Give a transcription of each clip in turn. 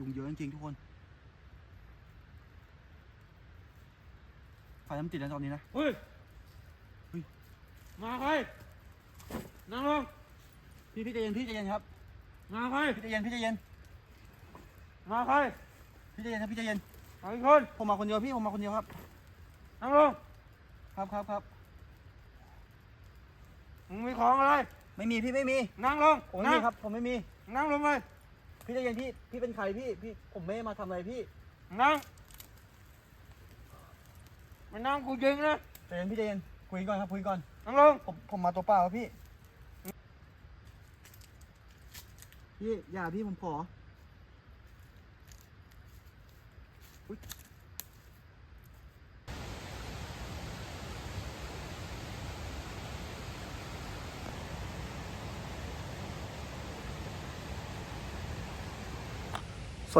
ยุงเยอะจริงๆทุกคนไฟน้ำติดนะตอนนี้นะ เฮ้ย เฮ้ย มาใครนั่งลงพี่พี่ใจเย็นพี่ใจเย็นครับ มาใครพี่ใจเย็นพี่ใจเย็น มาใครพี่ใจเย็นครับพี่ใจเย็นมาอีกคนผมมาคนเดียวพี่ผมมาคนเดียวครับ นั่งลง ครับครับครับมึงมีของอะไร ไม่มีพี่ไม่มี นั่งลงผมไม่นั่มีงครับ ผมไม่มี นั่งลงเลย พี่ใจเย็นพี่ พี่เป็นใครพี่ พี่ ผมไม่ได้มาทำอะไรพี่นั่งมานั่งกูยิงนะใจเย็นพี่ใจเย็นคุยก่อนครับคุยก่อน นั่งลงผมผมมาตัวเปล่าครับพี่ พี่ อย่าพี่ผมขออุ๊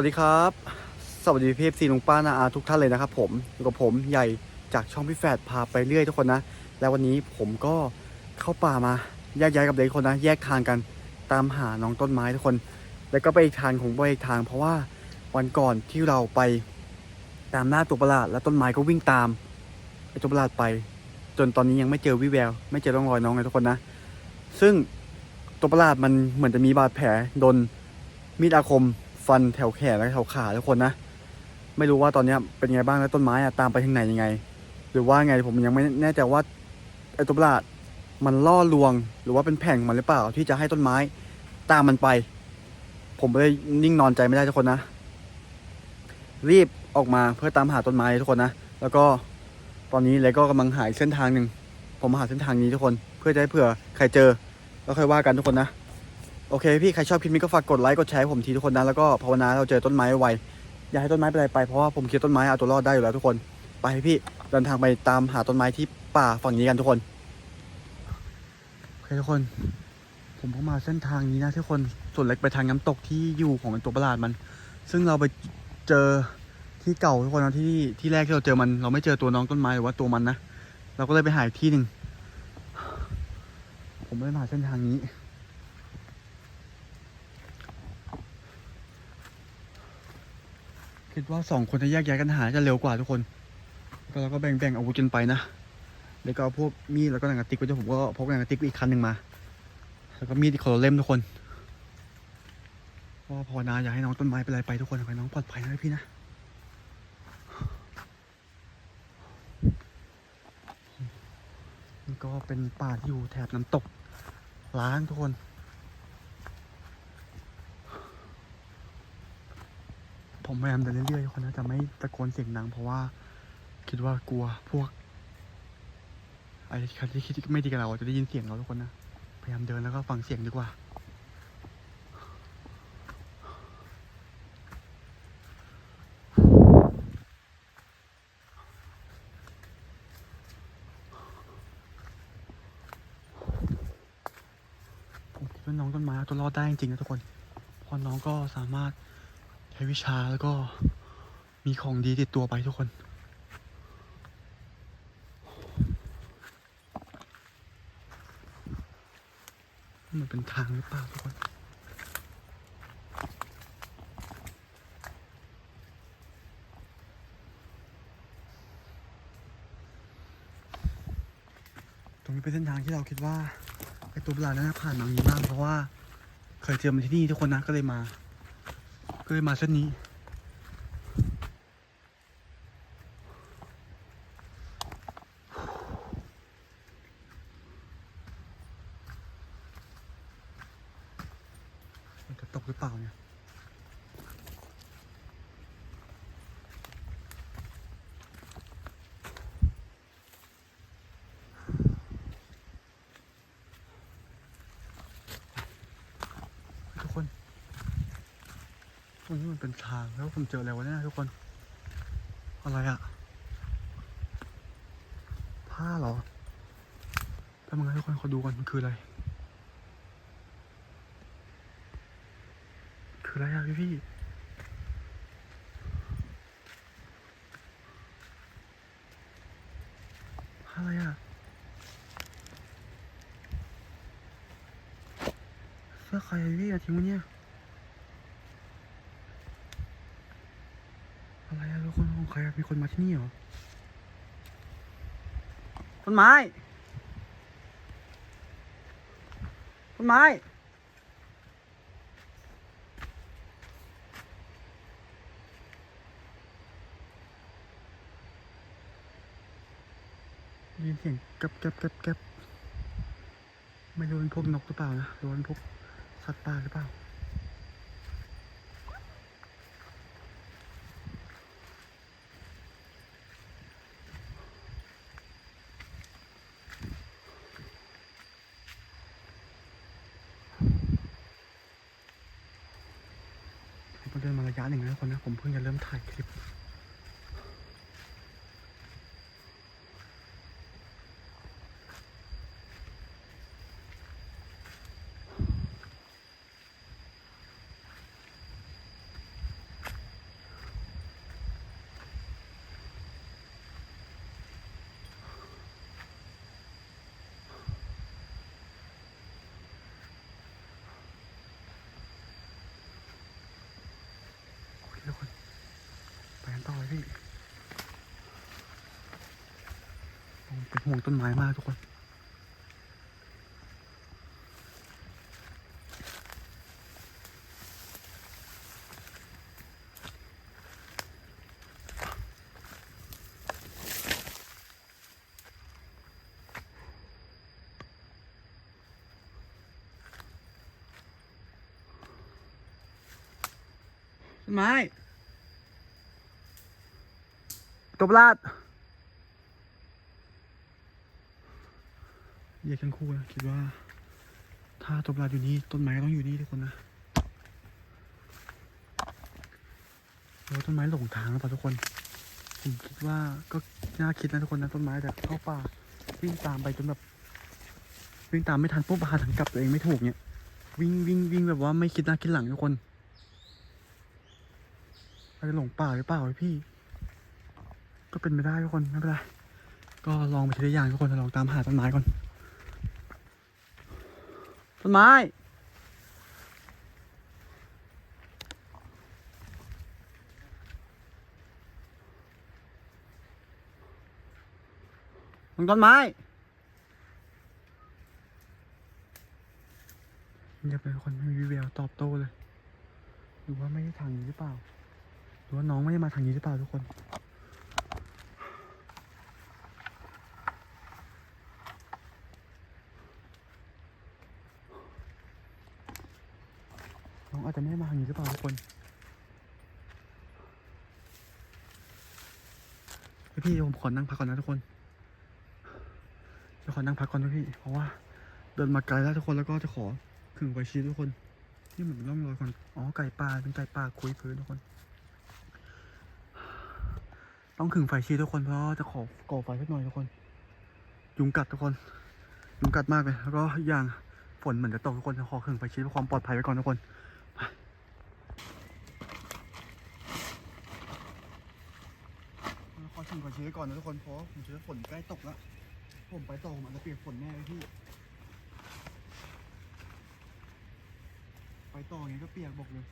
วัสดีครับ สวัสดีเพี่ซีลุงป้านาอาทุกท่านเลยนะครับผมอยู่กับผมใหญ่จากช่องพี่แฟดพาไปเรื่อยทุกคนนะ แล้ววันนี้ผมก็เข้าป่ามาแยกย้ายกับเด็กคนนะ แยกทางกันตามหาน้องต้นไม้ทุกคน แล้วก็ไปอีกทางของไปอีกทาง เพราะว่าวันก่อนที่เราไปตามหน้าตัวประหลาด แล้วต้นไม้ก็วิ่งตามไอ้ตัวประหลาดไป จนตอนนี้ยังไม่เจอวิแวว ไม่เจอร่องรอยน้องเลยทุกคนนะ ซึ่งตัวประหลาดมันเหมือนจะมีบาดแผลโดนมีดอาคม ฟันแถวแขนและแถวขาทุกคนนะ ไม่รู้ว่าตอนนี้เป็นไงบ้างแล้วต้นไม้อะตามไปทางไหนยังไง หรือว่าไงผมยังไม่แน่ใจว่าไอ้ตัวประหลาดมันล่อลวง หรือว่าเป็นแผงมันหรือเปล่าที่จะให้ต้นไม้ตามมันไป ผมเลยนิ่งนอนใจไม่ได้ทุกคนนะ รีบออกมาเพื่อตามหาต้นไม้ทุกคนนะ แล้วก็ตอนนี้เลยก็กำลังหาเส้นทางหนึ่งผมมาหาเส้นทางนี้ทุกคน เพื่อจะให้เผื่อใครเจอ แล้วค่อยว่ากันทุกคนนะ โอเคพี่ ใครชอบคลิปนี้ก็ฝากกดไลค์กดแชร์ให้ผมทีทุกคนนะ แล้วก็ภาวนาเราเจอต้นไม้ไวอย่าให้ต้นไม้เป็นอะไรไปเพราะว่าผมคิดต้นไม้เอาตัวรอดได้อยู่แล้วทุกคน ไปพี่เดินทางไปตามหาต้นไม้ที่ป่าฝั่งนี้กันทุกคนโอเคทุกคน ผมเข้ามาเส้นทางนี้นะทุกคนส่วนเล็กไปทางน้ำตกที่อยู่ของตัวประหลาดมัน ซึ่งเราไปเจอที่เก่าทุกคนนะที่ที่แรกที่เราเจอมัน เราไม่เจอตัวน้องต้นไม้หรือว่าตัวมันนะเราก็เลยไปหาอีกที่หนึ่งผมไม่ได้มาเส้นทางนี้ คิดว่าสองคนจะแยกย้ายกันหาจะเร็วกว่าทุกคน ก็เราก็แบ่งแบ่งอาวุธกันไปนะแล้วก็เอาพวกมีดแล้วก็หนังกระติกไว้ด้วยผมก็พกหนังกระติกอีกคันหนึ่งมา แล้วก็มีดอีกคนละเล่มทุกคนก็ภาวนาอย่าให้น้องต้นไม้เป็นอะไรไปทุกคนขอให้น้องปลอดภัยนะพี่นะนี่ก็เป็นป่าที่อยู่แถบน้ำตกล้างทุกคน ผมพยายามเดินเรื่อยๆทุกคนนะจะไม่ตะโกนเสียงดังเพราะว่าคิดว่ากลัวพวกไอ้ที่คิดไม่ดีกับเราจะได้ยินเสียงเราทุกคนนะพยายามเดินแล้วก็ฟังเสียงดีกว่าผมคิดว่าน้องต้นไม้ตัวรอดได้จริงๆนะทุกคนเพราะน้องก็สามารถ ช้วิชาแล้วก็มีของดีติดตัวไปทุกคน มันเป็นทางหรือเปล่าทุกคนตรงนี้เป็นเส้นทางที่เราคิดว่าไอ้ตัวประหลานั้นนะผ่านมาอย่างนี้บ้างเพราะว่าเคยเจอมันที่นี่ทุกคนนะก็เลยมา เลยมาเส้นนี้จะตกหรือเปล่าเนี่ย ทุกคน ตรงนี้มันเป็นทางแล้วผมเจออะไรวะเนี่ยทุกคน อะไรอะผ้าเหรอแป๊บนึงนะทุกคนขอดูก่อนมันคืออะไร คืออะไรอะพี่พี่ผ้าอะไรอะเสื้อใครอะพี่อะทิ้งว้เนี่ย รอะ มีคนมาที่นี่เหรอ ต้นไม้ ต้นไม้ได้ยินเสียงแกับแกับแกับแกับไม่รู้เป็นพวกนกหรือเปล่านะหรือว่าเป็นพวกสัตว์ป่าหรือเปล่า เดินมาระยะหนึ่งแล้วคนนะ ผมเพิ่งจะเริ่มถ่ายคลิป โอเคทุกคน ไปกันต่อเลยพี่ผม เป็นห่วงต้นไม้มากทุกคน ต้นไม้ตัวประหลาด แยกทั้งคู่นะคิดว่า ถ้าตัวปลาดอยู่นี่ต้นไม้ก็ต้องอยู่นี่ทุกคนนะเราต้นไม้หลงทางหรือเปล่าทุกคนผมคิดว่าก็น่าคิดนะทุกคนนะต้นไม้แต่เข้าป่าวิ่งตามไปจนแบบวิ่งตามไม่ทันปุ๊บหาทางกลับตัวเองไม่ถูกเนี่ยวิ่งวิ่งวิ่งแบบว่าไม่คิดหน้าคิดหลังทุกคนอาจจะหลงป่าหรือเปล่าพี่ ก็เป็นไปได้ทุกคนไม่เป็นไรก็ลองไปทีละอย่างทุกคนลองตามหาต้นไม้ก่อน ต้นไม้ต้นต้นไม้เงียเลยทุกคนไม่มีวีแววตอบโต้เลย หรือว่าไม่ได้ทางนี้หรือเปล่า หรือว่าน้องไม่ได้มาทางนี้หรือเปล่าทุกคน น้องอา จะไม่ได้มาทางนี้หรือเปล่าทุกคนพี่เดี๋ยวผมขอนั่งพักก่อนนะทุกคนเดี๋ยวขอนั่งพักก่อนนะพี่ เพราะว่า เดินมาไกลแล้วทุกคนแล้วก็จะขอขึงไฟชีทุกคนนี่เหมือนร่องรอยคนอ๋อไก่ป่าเป็นไก่ป่าคุยพื้นทุกคน ต้องขึงไฟชีทุกคนเพราะจะขอก่อไฟสักหน่อยทุกคน ยุงกัดทุกคนยุงกัดมากเลยแล้วก็อย่างฝนเหมือนจะตกทุกคนจะขอขึงไฟชีเพื่อความปลอดภัยไว้ก่อนทุกคน ขอ ชิมก่อนชื้อก่อนนะทุกคนเพราะผมเชื่อฝนใกล้ตกแล้วผมไปต่อผมอาจจะเปียกฝนแน่เลยพี่ ไปต่ออย่างนี้ก็เปียกบอกเลย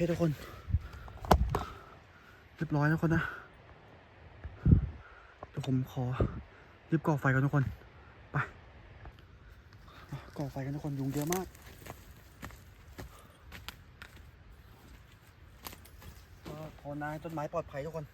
เคทุกคน เรียบร้อยนะทุกคนนะเดี๋ยวผมขอรีบก่อไฟกันทุกคน ไป ก่อไฟกันทุกคนยุงเยอะมากก็ภาวนายต้นไม้ปลอดภัยทุกคน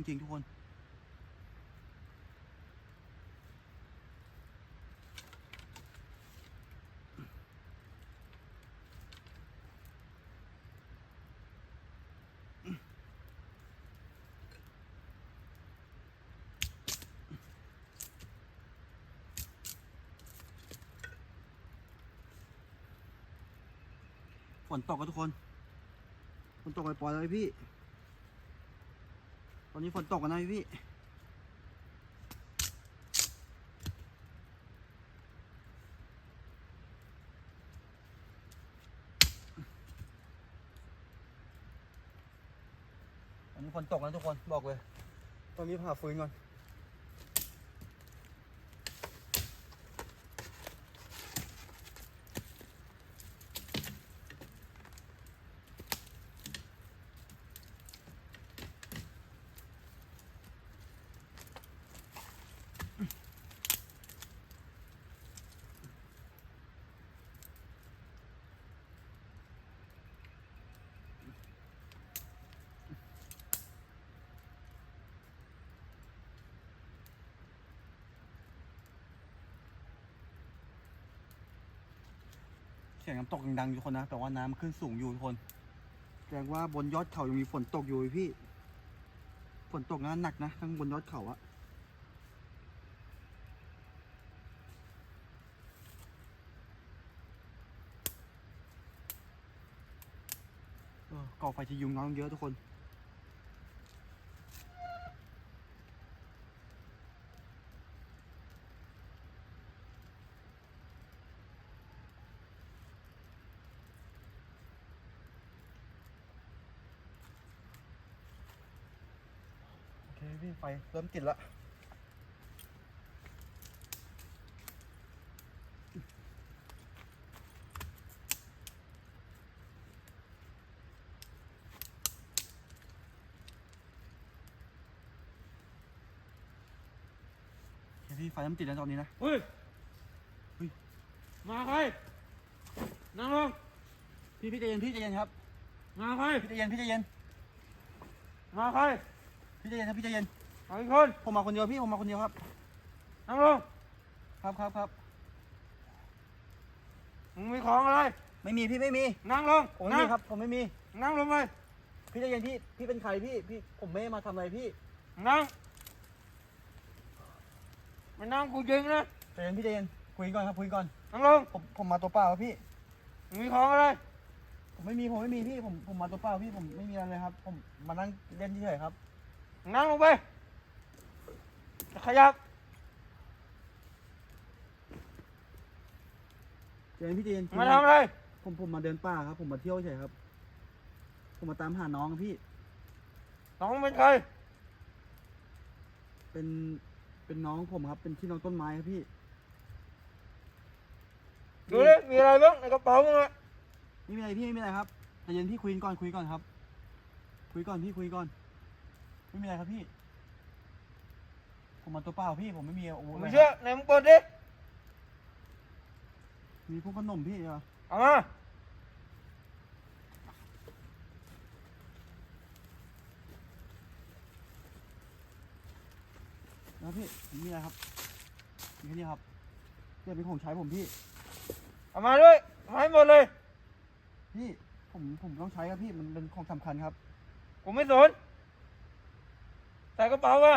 จริงๆทุกคน ฝนตกกันทุกคน ฝนตกไปปล่อยๆเลยพี่ ตอนนี้ฝนตกนะพี่ตอนนี้ฝนตกนะทุกคนบอกเลย ตอนนี้ผ่าฟืนก่อน สียงน้ำตกยังดังอยู่คนนะแต่ว่าน้ำขึ้นสูงอยู่ทุกคนแสดงว่าบนยอดเขายังมีฝนตกอยู่พี่ ฝนตกนะหนักนะทั้งบนยอดเขาอะเก่อไฟจะยุงน้องเยอะทุกคน โอเคพี่ไฟเริ่มติดละโอเคพี่ไฟเริ่มติดแล้วตอนนี้นะ เฮ้ย เฮ้ย มาใครนั่งลงพี่พี่ใจเย็นพี่ใจเย็นครับ มาใครพี่ใจเย็นพี่ใจเย็น มาใคร พี่ใจเย็นครับพี่ใจเย็นเอาอีกคนผมมาคนเดียวพี่ผมมาคนเดียวครับนั่งลงครับครับครับมึงมีของอะไร ไม่มีพี่ไม่มีนั่งลงผมไม่นั่มีงครับผมไม่มีนั่งลงไปพี่ใจเย็นพี่พี่เป็นใครพี่พี่ผมไม่ได้มาทำอะไรพี่นั่งไม่นั่งกูยิงนะใจเย็นพี่ใจเย็นคุยก่อนครับคุยก่อนนั่งลงผมผมมาตัวเปล่าครับพี่ มึงมีของอะไร ผมไม่มีผมไม่มีพี่ผมผมมาตัวเปล่าพี่ผมไม่มีอะไรเลยครับ ผมมานั่งเล่นเฉยๆครับ นั่งลงไปจะขยับใจเย็นพี่ใจเย็นมาทำอะไร ผมผมมาเดินป่าครับ ผมมาเที่ยวเฉยครับ ผมมาตามหาน้องครับพี่ น้องเป็นใคร เป็นเป็นน้องผมครับ เป็นที่น้องต้นไม้ครับพี่ ดูดิมีอะไรบ้างในกระเป๋ามึงอะไม่มีอะไรพี่ไม่มีอะไรครับใจเย็นพี่คุยก่อนคุยก่อนครับ คุยก่อนพี่คุยก่อน ไม่มีอะไรครับพี่ ผมมาตัวเปล่าพี่ผมไม่มีอาวุธผมอะไรไม่คเชื่อรับไหนมึงเปิดดิ มีพวกขนมพี่เหรอเอามา แล้วพี่ไม่มีอะไรครับมีแค่นี้ครับเนี่ยเป็นของใช้ผมพี่ เอามาด้วยเอามาให้หมดเลย พี่ผมผมต้องใช้ครับพี่มันเป็นของสำคัญครับ กูไม่สนใส่กระเป๋ามา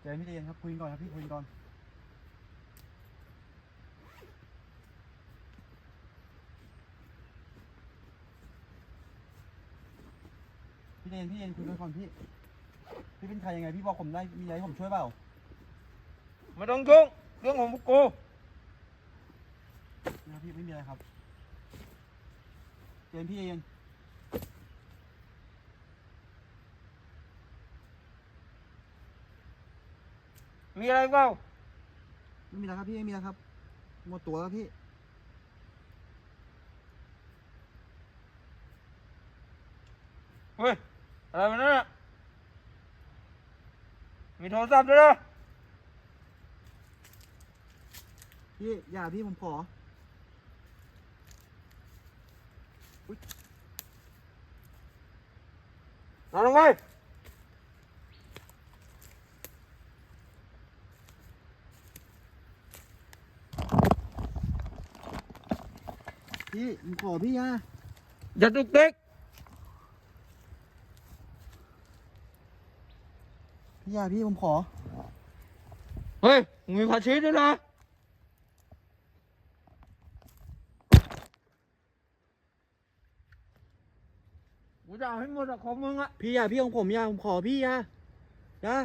ใจเย็นพี่ใจเย็นครับคุยก่อนครับพี่คุยก่อนพี่เย็นพี่เย็นคุยกันก่อนพี่พี่เป็นใครยังไงพี่บอกผมได้มีอะไรให้ผมช่วยเปล่าไม่ต้องยุ่งเรื่องของพวกกูนะพี่ไม่มีอะไรครับเย็นพี่เย็น มีอะไรเปล่าไม่มีแล้วครับพี่ไม่มีแล้วครับหมดตัวแล้วพี่ เฮ้ย อะไรมันนั่นน่ะมีโทรศัพท์ด้วยเหรอพี่อย่าพี่ผมขอนอนลงไป พี่ผมขอพี่อย่าอย่าตุกติกพี่อย่าพี่ผมขอ เฮ้ยมึงมีภาชีด้วยนะกูจะเอาให้หมดอะของมึงอะพี่อย่าพี่ของผมอย่าผมขอพี่อย่าอย่า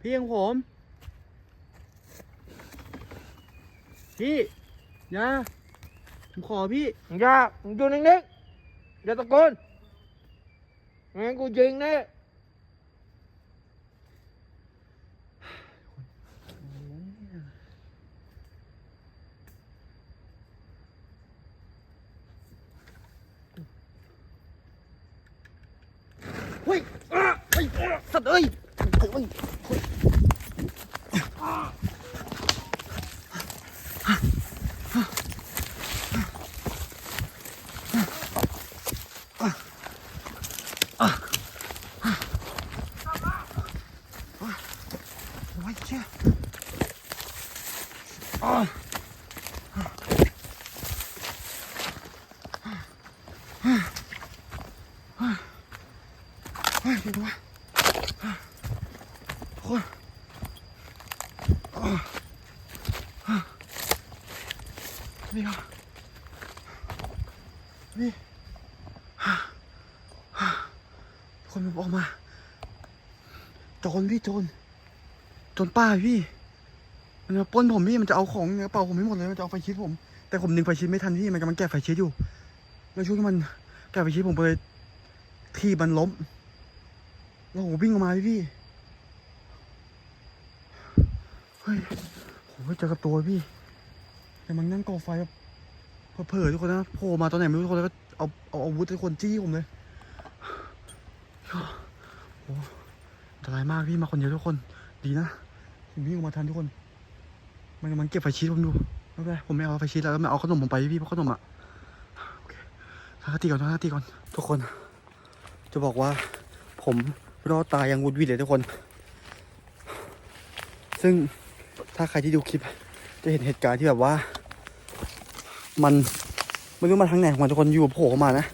พี่ของผม พี่อ ย่าผมขอพี่อย่าอยู่นิ่งๆอย่าตะโกนงั้นกูยิงแน่ เฮ้ยอ้าเฮ้ยสัตว์เอ้ยเฮ้ยเฮ้ยโอ้ยเชี่ยอ้าว เฮ้ยเดี๋ยวดูวะโอ้ยนี่ครับนี่คนมันออกมาโจรพี่โจรโจรป้าพี่มันมาป้นผมพี่มันจะเอาของในกระเป๋าผมไม่หมดเลยมันจะเอาไฟชิดผม แต่ผมดึงไฟชิดไม่ทันพี่มันกำลังแกะไฟชิดอยู่แล้วช่วงที่มันแกะไฟชิดผมไปที่มันล้ม แล้วผมวิ่งออกมาพี่พี่เฮ้ยผมเจอกับตัวพี่แต่มันนั่งก่อไฟแบบเผลอๆทุกคนนะโผล่มาตอนไหนไม่รู้ทุกคนแล้วก็เอาเอาอาวุธทุกคนจี้ผมเลยโอ้อันตรายมากพี่มาคนเดียวทุกคน ดีนะผมวิ่งออกมาทันทุกคน มันกำลังเก็บไฟชีสผมดูไม่เป็นไรผมไม่เอาไฟชีสแล้วไม่เอาขนมผมไปพี่เพราะขนมอะโอเคทาติก่อนทาติก่อน ทุกคน จะบอกว่าผม รอดตายอย่างวุดวิดเลยทุกคน ซึ่งถ้าใครที่ดูคลิป จะเห็นเหตุการณ์ที่แบบว่า มันไม่รู้มาทางไหนของมันทุกคนอยู่โผล่เข้ามานะ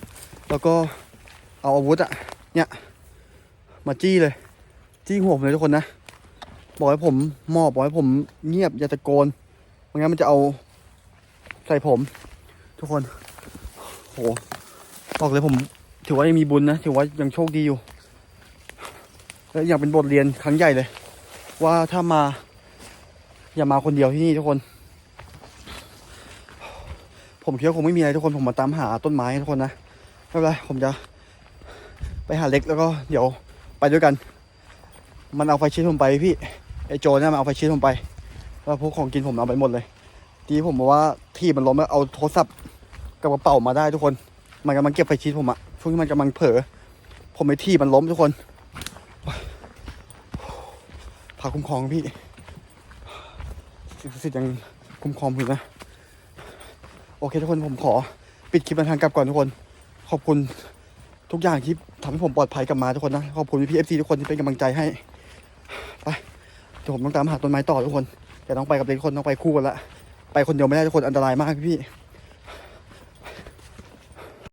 แล้วก็เอาอาวุธอะเนี่ยมาจี้เลย จี้หัวผมเลยทุกคนนะ บอกให้ผมมอบบอกให้ผมเงียบอย่าตะโกนไม่งั้นมันจะเอาใส่ผม ทุกคนโหบอกเลยผม ถือว่ายังมีบุญนะ ถือว่ายังโชคดีอยู่ และอย่างเป็นบทเรียนครั้งใหญ่เลย ว่าถ้ามา อย่ามาคนเดียวที่นี่ทุกคน ผมคิดว่าคงไม่มีอะไรทุกคนผมมาตามหาต้นไม้ทุกคนนะไม่เป็นไรผมจะ ไปหาเล็กแล้วก็เดี๋ยวไปด้วยกัน มันเอาไฟชิดผมไปพี่ไอโจเนี่ยมันเอาไฟชิดผมไปแล้วพวกของกินผมเอาไปหมดเลยทีผมบอกว่าที่มันล้มแล้วเอาโทรศัพท์กับกระเป๋ามาได้ทุกคน มันกำลังเก็บไฟชิดผมอะช่วงที่มันกำลังเผลอผมไปที่มันล้มทุกคนาคุ้มครองพี่สิ่งศักดิ์สิทธิ์ยังคุ้มครองอยู่นะ โอเคทุกคนผมขอปิดคลิปมาทางกลับก่อนทุกคน ขอบคุณทุกอย่างที่ทำให้ผมปลอดภัยกลับมาทุกคนนะ ขอบคุณพี่เอฟซีทุกคนที่เป็นกำลังใจให้ ไปเดี๋ยวผมต้องตามหาต้นไม้ต่อทุกคน แต่ต้องไปกับเด็กคนต้องไปคู่กันละ ไปคนเดียวไม่ได้ทุกคนอันตรายมากพี่